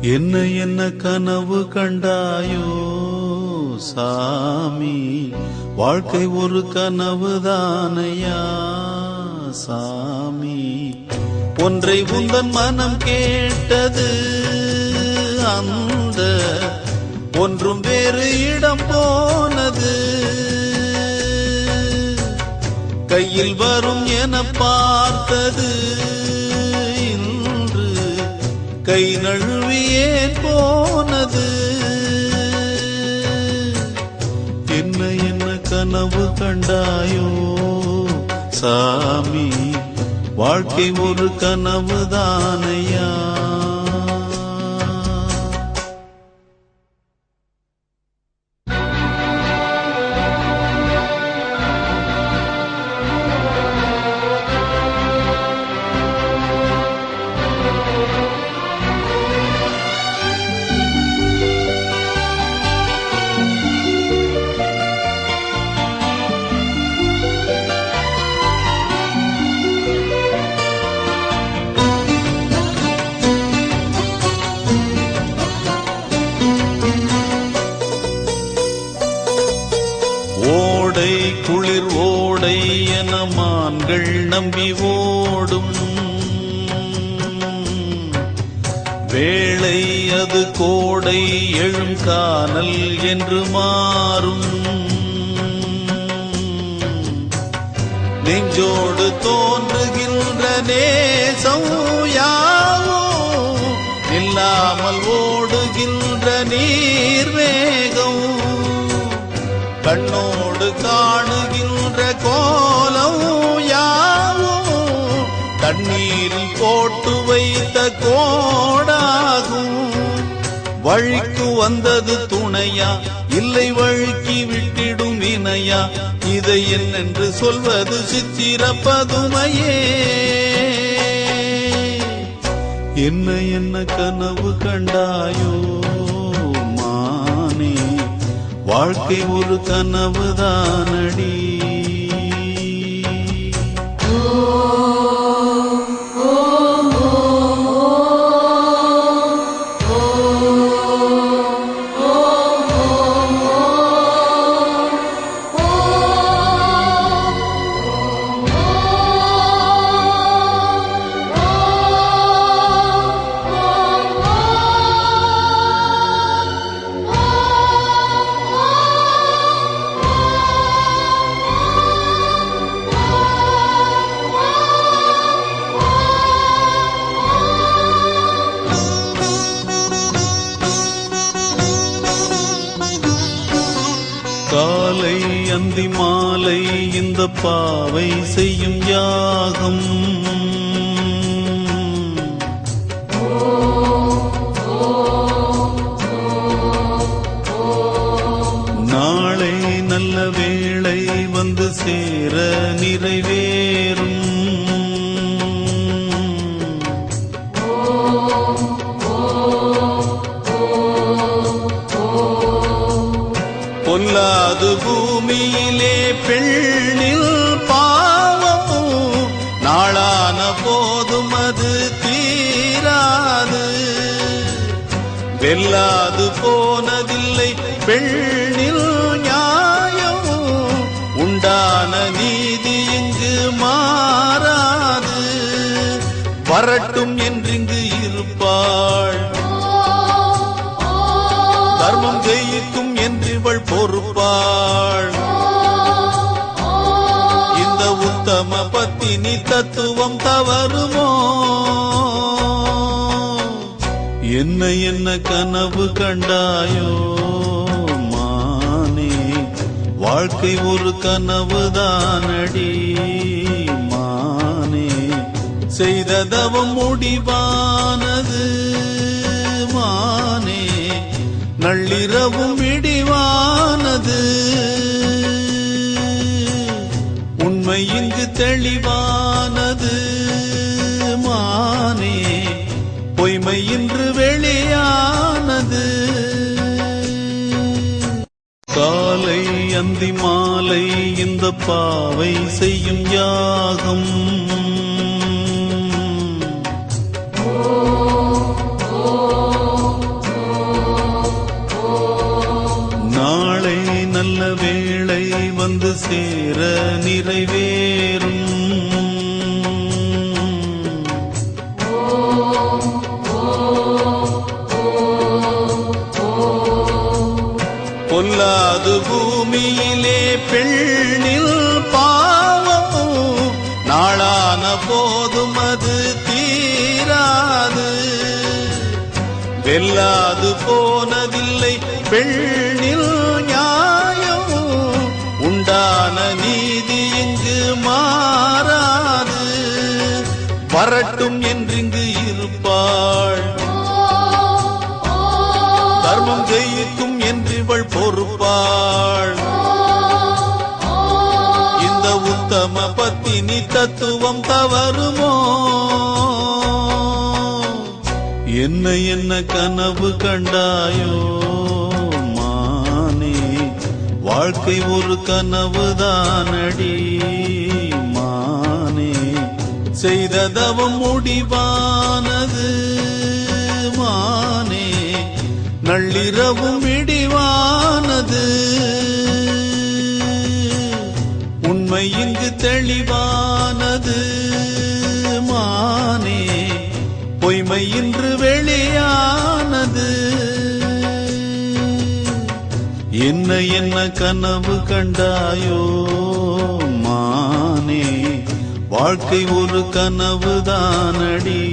என்ன என்ன கனவு கண்டாயோ சாமி? வாழ்க்கை ஒரு கனவு தானையா சாமி? ஒன்றை உந்தன் மனம் கேட்டது அந்த ஒன்றும் வேறு இடம் போனது. கையில் வரும் என பார்த்தது கை நழுவியே போனது. என்ன என்ன கனவு கண்டாயோ? சாமி வாழ்க்கை ஒரு கனவு தானையா மான்கள் நம்பி ஓடும். வேளை அது கோடை எழும் காணல் என்று மாறும். நெஞ்சோடு தோன்றுகின்ற நேசம் யாவோ? இல்லாமல் ஓடுகின்ற நீர் வேகம் கண்ணோடு காணுகின்ற கோ நீரில் போட்டு வைத்த கோடாகும். வழிக்கு வந்தது துணையா? இல்லை வழுக்கி விட்டிடும் வினையா இதை என்னென்று சொல்வது சித்திர பதுமையே. என்ன என்ன கனவு கண்டாயோ மானே? வாழ்க்கை ஒரு கனவு தானடி காலை அந்தி மாலை இந்த பாவை செய்யும் யாகம். பொல்லாது பூமியிலே பெண்ணில் பாவம் நாளான போதும் அது தீராது. வெல்லாது போனதில்லை பெண்ணில் நியாயம் உண்டான நீதி இங்கு மாறாது. வரட்டும் உத்தம பத்தினி தத்துவம் தவறுமோ? என்ன என்ன கனவு கண்டாயோ? மானே வாழ்க்கை ஒரு கனவு தானடி. மானே செய்த தவம் முடிவானது. மானே நள்ளிரவும் இடி நந்தி மாலை இந்த பாவை செய்யும் யாகம். நாளை நல்ல வேளை வந்து சேர நிறைவேறும். பொல்லாது பூமியே போதும் அது தீராது. வெல்லாது போனதில்லை பெண்ணில் நியாயம் உண்டான நீதி இங்கு மாறாது. வரட்டும் என்றிங்கு இருப்பாள். தர்மம் ஜெயிக்கும் என்றிவள் பொறுப்பாள். இந்த உத்தம பத்தினி தத்துவம் தவறுமோ? என்ன என்ன கனவு கண்டாயோ? மானே வாழ்க்கை ஒரு கனவு தானடி. மானே செய்ததவம் முடிவானது. மானே நள்ளிரவும் இடிவானது. இங்கு தெளிவானது மானே. பொய்மை இன்று வெளியானது. என்ன என்ன கனவு கண்டாயோ மானே. வாழ்க்கை ஒரு கனவுதானடி.